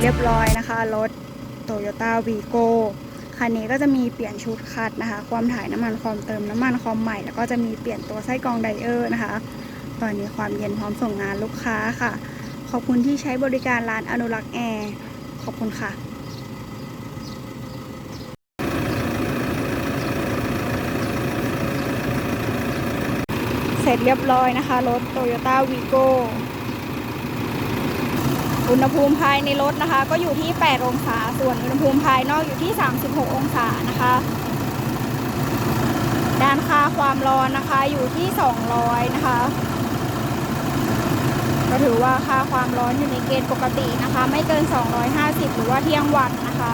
เรียบร้อยนะคะ รถ Toyota Vigo คันนี้ก็จะมีเปลี่ยนชุดคัดนะคะ ความถ่ายน้ำมันความเติมน้ำมันความใหม่ แล้วก็จะมีเปลี่ยนตัวไส้กรองไดเออร์นะคะ ตอนนี้ความเย็นพร้อมส่งงานลูกค้าค่ะ ขอบคุณที่ใช้บริการร้านอนุรักษ์แอร์ ขอบคุณค่ะเสร็จเรียบร้อยนะคะ รถ Toyota Vigo อุณหภูมิภายในรถนะคะ ก็อยู่ที่ 8 องศา ส่วนอุณหภูมิภายนอกอยู่ที่ 36 องศานะคะ ด้านค่าความร้อนนะคะอยู่ที่ 200 นะคะ ก็ถือว่าค่าความร้อนอยู่ในเกณฑ์ปกตินะคะ ไม่เกิน 250 หรือว่าเที่ยงวันนะคะ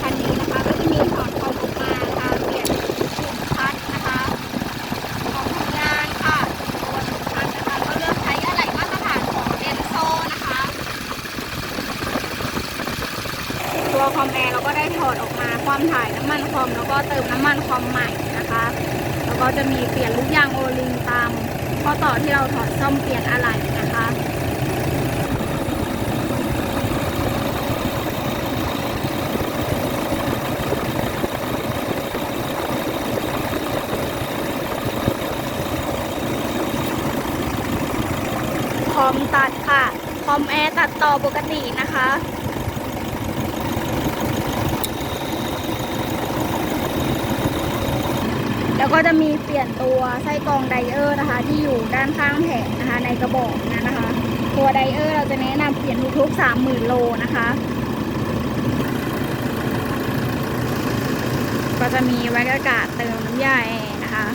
คันนี้นะคะก็จะมีถอดคอมออกมาค่ะเปลี่ยนชุดคัดนะคะของทำงานค่ะตัวชุดคัดนะคะก็เลือกใช้อะไหล่มาตรฐานของเดนโซนะคะ ตัวคอมแอร์เราก็ได้ถ อดออกมาความถ่ายน้ำมันคอมแล้วก็เติมน้ำมันคอมใหม่นะคะ แล้วก็จะมีเปลี่ยนลูกยางโอลิงตามข้อต่อที่เราถอดซ่อมเปลี่ยนอะไหล่นะคะคอมตัดค่ะ คอมแอร์ตัดต่อปกตินะคะ แล้ว ก็จะมีเปลี่ยนตัวไส้กรองไดเออร์นะคะ ที่อยู่ด้านข้างแผงนะคะ ในกระบอกนั้นนะคะ ตัวไดเออร์เราจะแนะนำเปลี่ยนทุกๆ30,000 โลนะคะ ก็จะมีไว้อากาศเติมน้ำยาแอร์นะคะ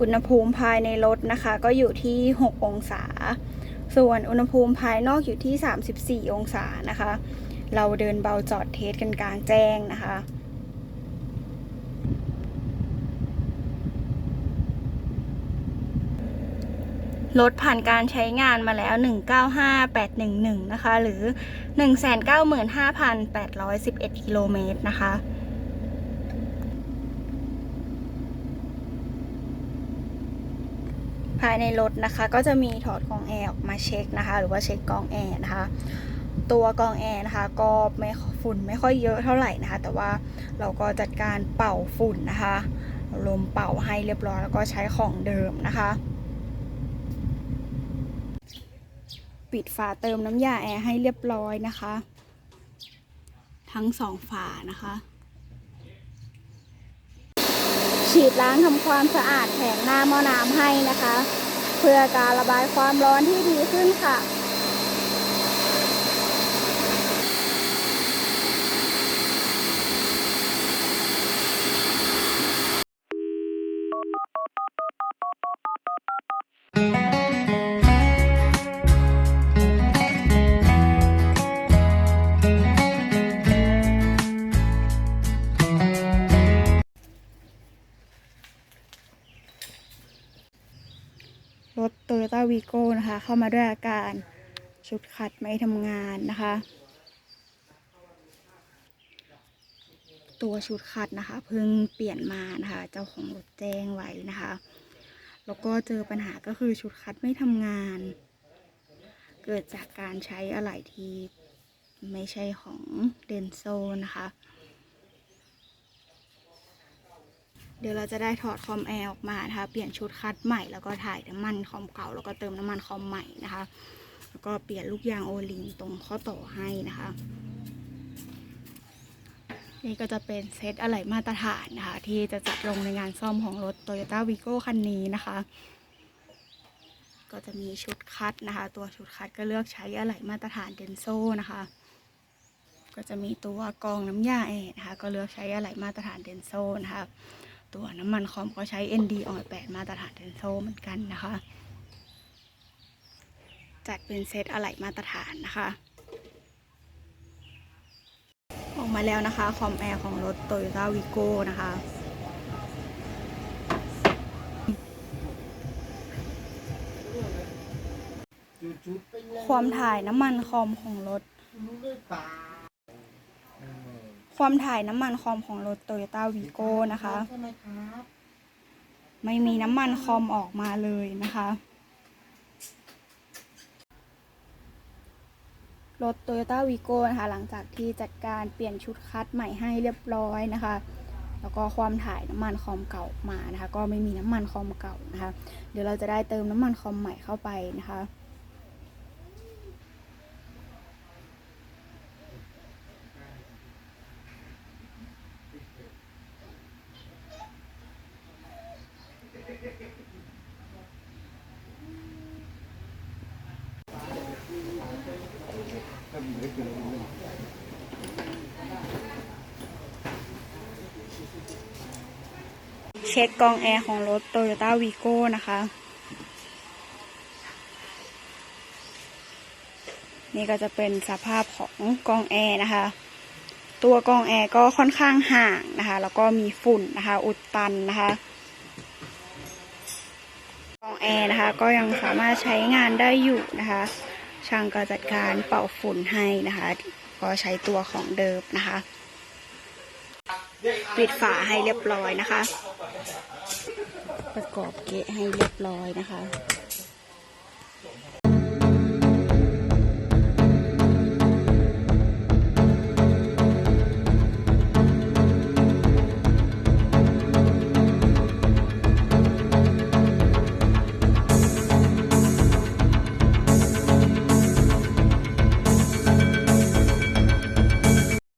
อุณหภูมิภายในรถนะคะ ก็อยู่ที่ 6 องศา ส่วนอุณหภูมิภายนอกอยู่ที่ 34 องศานะคะเราเดินเบาจอดเทสกันกลางแจ้งนะคะ รถผ่านการใช้งานมาแล้ว 195811 นะคะ หรือ 195,811 กิโลเมตรนะคะภายในรถนะคะก็จะมีถอดกองแอร์ออกมาเช็คนะคะ หรือว่าเช็คกองแอร์นะคะ ตัวกองแอร์นะคะ ก็ไม่ฝุ่นไม่ค่อยเยอะเท่าไหร่นะคะ แต่ว่าเราก็จัดการเป่าฝุ่นนะคะ ลมเป่าให้เรียบร้อยแล้วก็ใช้ของเดิมนะคะ ปิดฝาเติมน้ำยาแอร์ให้เรียบร้อยนะคะ ทั้งสองฝานะคะ ฉีดล้างทำความสะอาดแผงหน้าหม้อน้ำให้นะคะ เพื่อการระบายความร้อนที่ดีขึ้นค่ะ รถ Toyota Vigo นะคะ เข้ามาด้วยอาการชุดขัดไม่ทำงานนะคะ ตัวชุดขัดนะคะ เพิ่งเปลี่ยนมานะคะ เจ้าของรถแจ้งไว้นะคะ แล้วก็เจอปัญหาก็คือชุดคัดไม่ทำงาน เกิดจากการใช้อะไหล่ที่ไม่ใช่ของเดนโซนะคะ เดี๋ยวเราจะได้ถอดคอมแอร์ออกมานะคะ เปลี่ยนชุดคัดใหม่แล้วก็ถ่ายน้ำมันคอมเก่าแล้วก็เติมน้ำมันคอมใหม่นะคะ แล้วก็เปลี่ยนลูกยางโอลิงตรงข้อต่อให้นะคะ นี่ก็จะเป็นเซตอะไหล่มาตรฐานนะคะ ที่จะจัดลงในงานซ่อมของรถ Toyota Vigo คันนี้นะคะ ก็จะมีชุดคัดนะคะ ตัวชุดคัดก็เลือกใช้อะไหล่มาตรฐานเดนโซนะคะ ก็จะมีตัวกองน้ำยาแอร์นะคะ ก็เลือกใช้อะไหล่มาตรฐานเดนโซนะคะ ตัวน้ำมันคอมก็ใช้ ND ออย8มาตรฐานเดนโซเหมือนกันนะคะ จัดเป็นเซตอะไหล่มาตรฐานนะคะ ออกมาแล้วนะคะ คอมแอร์ของรถ Toyota Vigo นะคะความถ่ายน้ำมันคอมของรถ ความถ่ายน้ำมันคอมของรถ Toyota Vigo นะคะ ไม่มีน้ำมันคอมออกมาเลยนะคะ รถ Toyota Vigo นะคะ หลังจากที่จัดการเปลี่ยนชุดคัดใหม่ให้เรียบร้อยนะคะแล้วก็ความถ่ายน้ำมันคอมเก่ามานะคะ ก็ไม่มีน้ำมันคอมเก่านะคะ เดี๋ยวเราจะได้เติมน้ำมันคอมใหม่เข้าไปนะคะ เช็คกองแอร์ของรถ Toyota Vigo นะคะ นี่ก็จะเป็นสภาพของกองแอร์นะคะ ตัวกองแอร์ก็ค่อนข้างห่างนะคะ แล้วก็มีฝุ่นนะคะ อุดตันนะคะกองแอร์นะคะ ก็ยังสามารถใช้งานได้อยู่นะคะ ช่างก็จัดการเป่าฝุ่นให้นะคะ ก็ใช้ตัวของเดิมนะคะ ปิดฝาให้เรียบร้อยนะคะ ประกอบเกะให้เรียบร้อยนะคะ